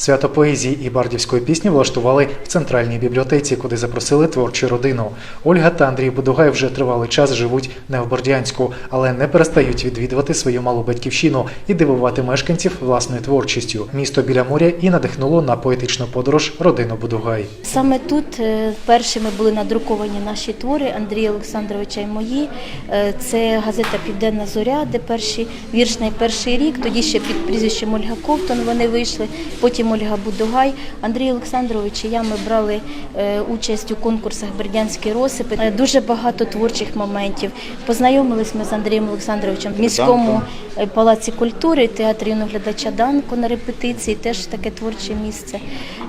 Свято поезії і бардівської пісні влаштували в центральній бібліотеці, куди запросили творчу родину. Ольга та Андрій Будугай вже тривалий час живуть не в Бордянську, але не перестають відвідувати свою малу батьківщину і дивувати мешканців власною творчістю. Місто біля моря і надихнуло на поетичну подорож родину Будугай. Саме тут е, першими були надруковані наші твори Андрія Олександровича і мої. Е, Це газета Південна Зоря, де перший вірш на перший рік. Тоді ще під прізвищем Ольга Ковтон вони вийшли. Потім Ольга Будугай. Андрій Олександрович і я ми брали е, участь у конкурсах Бердянські розсипи. Е, Дуже багато творчих моментів. Познайомились ми з Андрієм Олександровичем в міському е, палаці культури, театрі глядача Данко на репетиції, теж таке творче місце.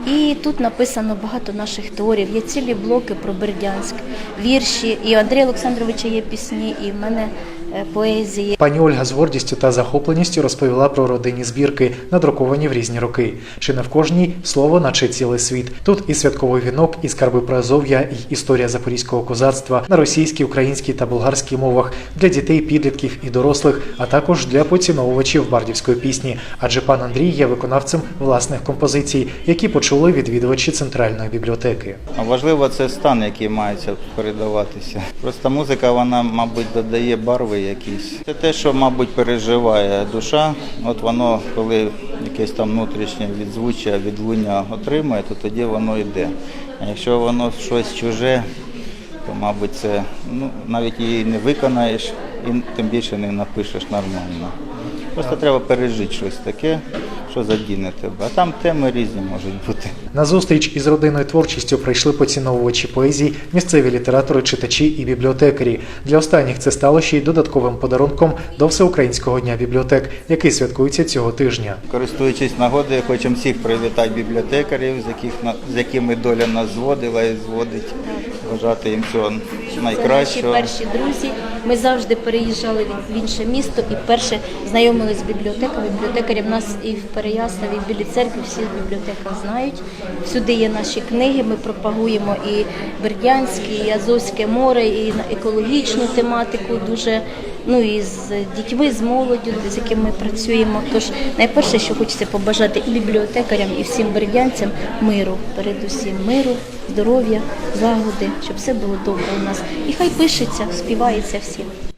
І тут написано багато наших творів. Є цілі блоки про Бердянськ, вірші. І Андрія Олександровича є пісні, і в мене поезії. Пані Ольга з гордістю та захопленістю розповіла про родинні збірки, надруковані в різні роки. Чи не в кожній слово, наче цілий світ. Тут і святковий вінок, і скарби Приазов'я, і історія запорізького козацтва на російській, українській та болгарській мовах для дітей, підлітків і дорослих, а також для поціновувачів бардівської пісні. Адже пан Андрій є виконавцем власних композицій, які почули відвідувачі центральної бібліотеки. Важливо це стан, який мається передаватися. Просто музика, вона, мабуть, додає барви якісь. Це те, що, мабуть, переживає душа. От воно, коли якесь там внутрішнє відзвуччя, відлуння отримує, то тоді воно йде. А якщо воно щось чуже, то, мабуть, це ну, навіть її не виконаєш і тим більше не напишеш нормально. Просто треба пережити щось таке, що задіне тебе. А там теми різні можуть бути. На зустріч із родинною творчістю прийшли поціновувачі поезії, місцеві літератори, читачі і бібліотекарі. Для останніх це стало ще й додатковим подарунком до Всеукраїнського дня бібліотек, який святкується цього тижня. Користуючись нагодою, хочемо всіх привітати бібліотекарів, з яких з якими доля нас зводила і зводить. Бажати їм Це наші перші друзі. Ми завжди переїжджали в інше місто і перше знайомилися з бібліотеками. Бібліотекарі в нас і в Переяславі, і в Білій церкві всі в бібліотеках знають. Всюди є наші книги. Ми пропагуємо і Бердянське, і Азовське море, і екологічну тематику. Дуже ну і з дітьми, з молоддю, з якими ми працюємо. Тож найперше, що хочеться побажати і бібліотекарям, і всім бердянцям миру, передусім миру, здоров'я, загоди, щоб все було добре у нас. І хай пишеться, співається всім.